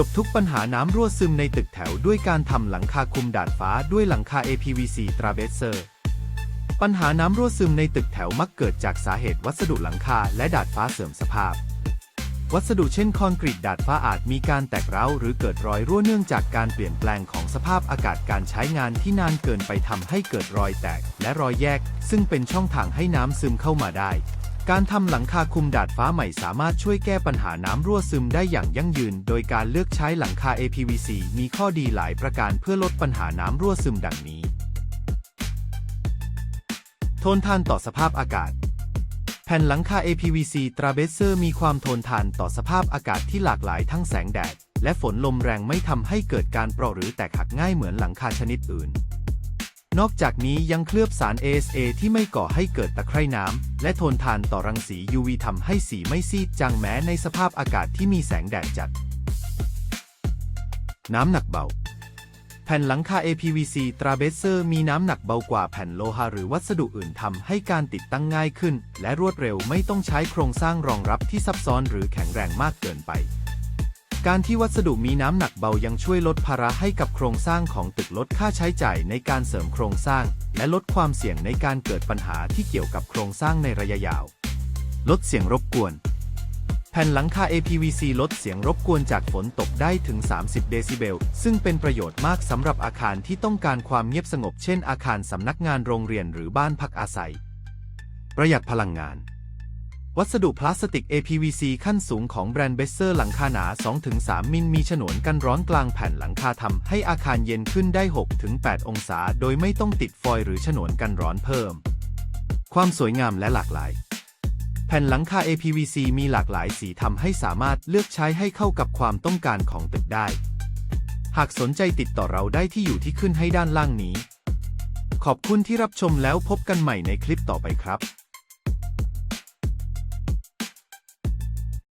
จบทุกปัญหาน้ำรั่วซึมในตึกแถวด้วยการทำหลังคาคุมดาดฟ้าด้วยหลังคา APVC ตราเบเซอร์ ปัญหาน้ำรั่วซึมในตึกแถวมักเกิดจากสาเหตุวัสดุหลังคาและดาดฟ้าเสื่อมสภาพ วัสดุเช่นคอนกรีตดาดฟ้าอาจมีการแตกร้าวหรือเกิดรอยรั่วเนื่องจากการเปลี่ยนแปลงของสภาพอากาศการใช้งานที่นานเกินไปทำให้เกิดรอยแตก และรอยแยก ซึ่งเป็นช่องทางให้น้ำซึมเข้ามาได้ การทำหลังคาคุมดาดฟ้าใหม่สามารถช่วยแก้ปัญหาน้ำรั่วซึมได้อย่างยั่งยืน โดยการเลือกใช้หลังคา APVC มีข้อดีหลายประการเพื่อลดปัญหาน้ำรั่วซึมดังนี้ ทนทานต่อสภาพอากาศ แผ่นหลังคา APVC ตราเบเซอร์มีความทนทานต่อสภาพอากาศที่หลากหลายทั้งแสงแดด และฝนลมแรงไม่ทำให้เกิดการเปราะหรือแตกหักง่ายเหมือนหลังคาชนิดอื่น นอกจากนี้ยังเคลือบสาร ASA ที่ไม่ก่อให้เกิดตะไคร่น้ำ และทนทานต่อรังสี UV ทำให้สีไม่ซีดจางแม้ในสภาพอากาศที่มีแสงแดดจัด น้ำหนักเบา แผ่นหลังคา APVC ตราเบเซอร์มีน้ำหนักเบากว่าแผ่นโลหะหรือวัสดุอื่นทำให้การติดตั้งง่ายขึ้น และรวดเร็วไม่ต้องใช้โครงสร้างรองรับที่ซับซ้อนหรือแข็งแรงมากเกินไป การที่วัสดุมีน้ำหนักเบายังช่วยลดภาระให้กับโครงสร้างของตึกลดค่าใช้จ่ายในการเสริมโครงสร้าง และลดความเสี่ยงในการเกิดปัญหาที่เกี่ยวกับโครงสร้างในระยะยาว ลดเสียงรบกวน แผ่นหลังคา APVC ลดเสียงรบกวนจากฝนตกได้ถึง 30 เดซิเบล ซึ่งเป็นประโยชน์มากสำหรับอาคารที่ต้องการความเงียบสงบเช่นอาคารสำนักงานโรงเรียนหรือบ้านพักอาศัย ประหยัดพลังงาน วัสดุพลาสติก APVC ขั้นสูงของแบรนด์เบสเซอร์หลังคาหนา 2-3 มิลมีฉนวนกันร้อนกลางแผ่นหลังคาทำให้อาคารเย็นขึ้นได้ 6-8 องศา โดยไม่ต้องติดฟอยล์หรือฉนวนกันร้อนเพิ่ม ความสวยงามและหลากหลาย แผ่นหลังคา APVC มีหลากหลายสีทำให้สามารถเลือกใช้ให้เข้ากับความต้องการของตึกได้ หากสนใจติดต่อเราได้ที่อยู่ที่ขึ้นให้ด้านล่างนี้ ขอบคุณที่รับชมแล้วพบกันใหม่ในคลิปต่อไปครับ